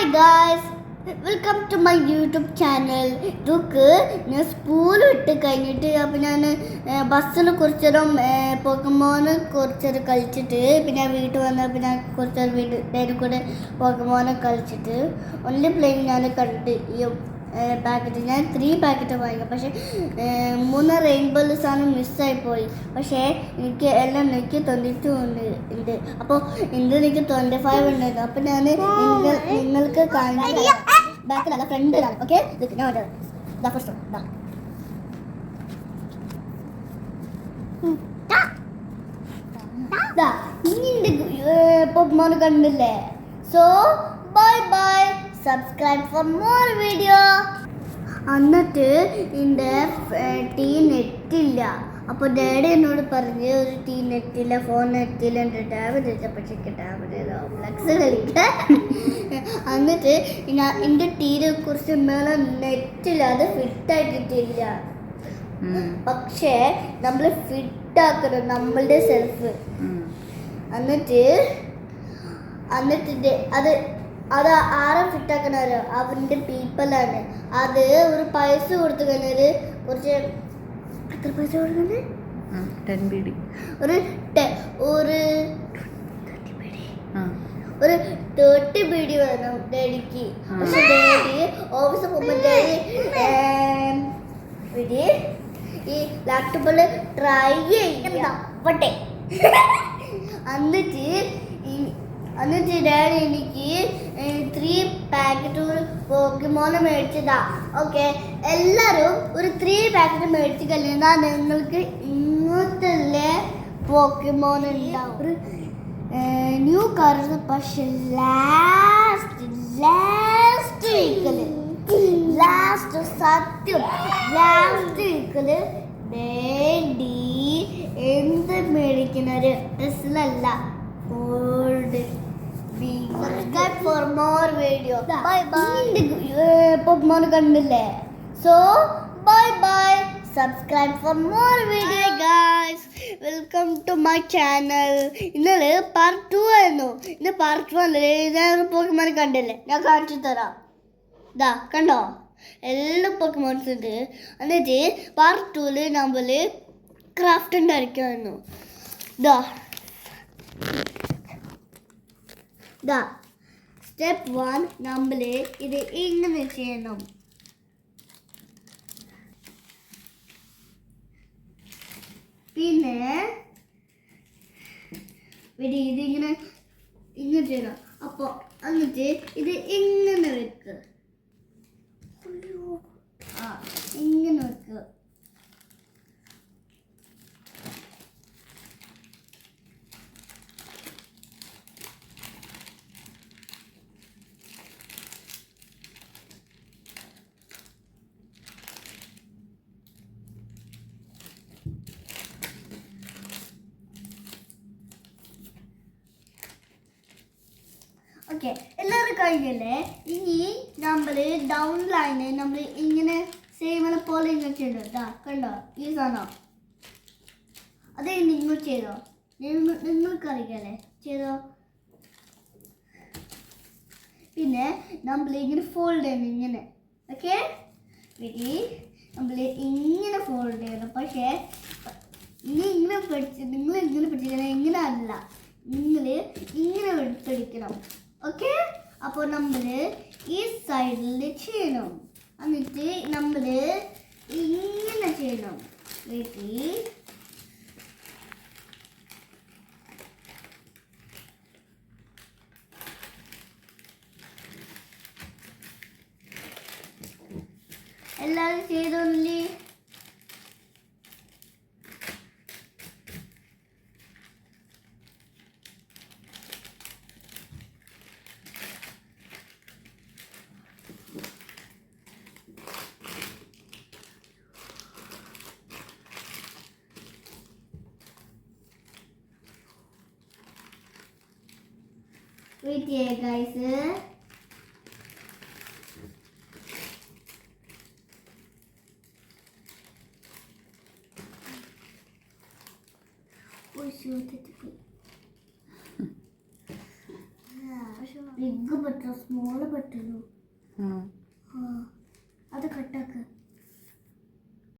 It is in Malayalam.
Hi guys welcome to my YouTube channel ഇതൊക്കെ ഞാൻ സ്കൂൾ ഇട്ട് കഴിഞ്ഞിട്ട് അപ്പോൾ ഞാൻ ബസ്സിൽ കുറച്ചേരം പോക്കുമോന് കുറച്ചേരം കളിച്ചിട്ട് പിന്നെ വീട്ടിൽ വന്നപ്പോൾ ഞാൻ കുറച്ചൊരു വീട്ടിൽ കൂടെ പോക്കുമോനെ കളിച്ചിട്ട് ഒന്നി പ്ലെയിൻ ഞാൻ കണ്ട് ഈ പാക്കറ്റ് ഞാൻ ത്രീ പാക്കറ്റ് വാങ്ങി പക്ഷേ മൂന്ന് റെയിൻബോ സാധനം മിസ്സായി പോയി. പക്ഷേ എനിക്ക് എല്ലാം എനിക്ക് ട്വന്റി ടു ഉണ്ട്. ഉണ്ട്. അപ്പോൾ എന്റെ എനിക്ക് ട്വന്റി ഫൈവ് ഉണ്ടായിരുന്നു. അപ്പോൾ ഞാൻ നിങ്ങൾ നിങ്ങൾക്ക് കാണിച്ചു ബാക്കിലല്ല ഫ്രണ്ടിലാണ് ഓക്കെ ഞാൻ വരാം. ദാ ഫസ്റ്റ് ഇതാ ഇനി ഇനി മോനെ കണ്ടില്ലേ? So bye bye subscribe for more video എന്നിട്ട് എന്റെ ടീ നെറ്റില്ല. അപ്പോൾ ഡാഡി എന്നോട് പറഞ്ഞ് ഒരു ടീ നെറ്റില്ല ഫോൺ നെറ്റില്ല എന്റെ ടാബ് ചോദിച്ചപ്പോഴേക്ക് ടാബിൽ ഫ്ലക്സ് കളിക്കുക എന്നിട്ട് ഞാൻ എന്റെ ടീനെ കുറിച്ച് മേലെ നെറ്റില്ല അത് ഫിറ്റാക്കിയിട്ടില്ല പക്ഷേ നമ്മൾ ഫിറ്റ് ആക്കണം നമ്മളുടെ സെൽഫ്. എന്നിട്ട് എന്നിട്ട് അത് അത് ആരെ ഫിറ്റ് ആക്കണോ അവന്റെ പീപ്പിളാണ് അത് ഒരു പൈസ കൊടുത്തു കഴിഞ്ഞാൽ കുറച്ച് എത്ര പൈസ കൊടുക്കുന്നത് ടെൻ ബി ഡി ഒരു ടെ- ഒരു ഒരു തേർട്ടി ബീഡി വേണം ഡാഡിക്ക്. പക്ഷെ ഡാഡി ഓഫീസിൽ പോകുമ്പോഴത്തേ ഈ ലാപ്ടോപ്പിൽ ട്രൈ ചെയ്യട്ടെ എന്നിട്ട് ഈ- എന്നിട്ട് ഡാഡി എനിക്ക് ത്രീ പാക്കറ്റ് പോക്കിമോനെ മേടിച്ചതാ. ഓക്കെ എല്ലാവരും ഒരു ത്രീ പാക്കറ്റ് മേടിച്ച് കഴിഞ്ഞാൽ നിങ്ങൾക്ക് ഇങ്ങോട്ടല്ലേ പോക്കിമോൻ ഉണ്ടാവും. ഒരു ന്യൂ കാർസ് പക്ഷെ ലാസ്റ്റ് ലാസ്റ്റ് വീക്കൽ ലാസ്റ്റ് സത്യം ലാസ്റ്റ് വീക്കൽ വേണ്ടി എന്ത് മേടിക്കുന്നത് ഡ്രസ്സിലല്ല old subscribe for more video bye bye Pokemon കണ്ടില്ലേ so bye bye subscribe for more video guys welcome to my channel ഇന്നലെ പാർട്ട് ടു ആയിരുന്നു. ഇന്ന് പാർട്ട് വന്നില്ലേ ഞാൻ പൊക്കമോൻ കണ്ടില്ലേ? ഞാൻ കാണിച്ചു തരാം. ഇതാ കണ്ടോ? എല്ലാ പൊക്കമോൺസ് ഉണ്ട്. എന്നിട്ട് പാർട്ട് ടൂൽ നമ്മൾ ക്രാഫ്റ്റ് ഉണ്ടായിരിക്കുമായിരുന്നു ഇതാ ദാ സ്റ്റെപ്പ് വൺ നമ്മൾ ഇത് ഇങ്ങനെ ചെയ്യണം. പിന്നെ പിന്നെ ഇതിങ്ങനെ ഇങ്ങനെ ചെയ്യണം. അപ്പോൾ എന്നിട്ട് ഇത് ഇങ്ങനെ വെക്കുക ആ ഇങ്ങനെ വെക്കുക ഓക്കെ. എല്ലാവരും കഴിഞ്ഞല്ലേ ഇനി നമ്മൾ ഡൗൺ ലൈന് നമ്മൾ ഇങ്ങനെ സേമനെ പോലെ ചെയ്തു ഇതാ കണ്ടോ? ഈ സാധനം. അത് നിങ്ങൾ ചെയ്തോ? നിങ്ങൾ നിങ്ങൾക്ക് അറിയാലേ ചെയ്തോ? പിന്നെ നമ്മൾ ഇങ്ങനെ ഫോൾഡ് ചെയ്യണം ഇങ്ങനെ. ഓക്കെ? പിന്നെ നമ്മൾ ഇങ്ങനെ ഫോൾഡ് ചെയ്യണം പക്ഷേ ഇനി ഇങ്ങനെ പഠിച്ച് നിങ്ങൾ ഇങ്ങനെ പഠിച്ചില്ല ഇങ്ങനെ അല്ല. നിങ്ങൾ ഇങ്ങനെ എടുത്തെടുക്കണം ഓക്കെ അപ്പോൾ നമ്മൾ ഈ സൈഡിൽ ചെയ്യണം. എന്നിട്ട് നമ്മൾ ഇങ്ങനെ ചെയ്യണം. വീട്ടിൽ എല്ലാവരും ചെയ്തോന്നില്ലേ? വെയിറ്റ് ചെയ്യേ ഗൈസ് ബിഗ് പറ്റുമോ സ്മോൾ ആ അത് കട്ടാക്ക്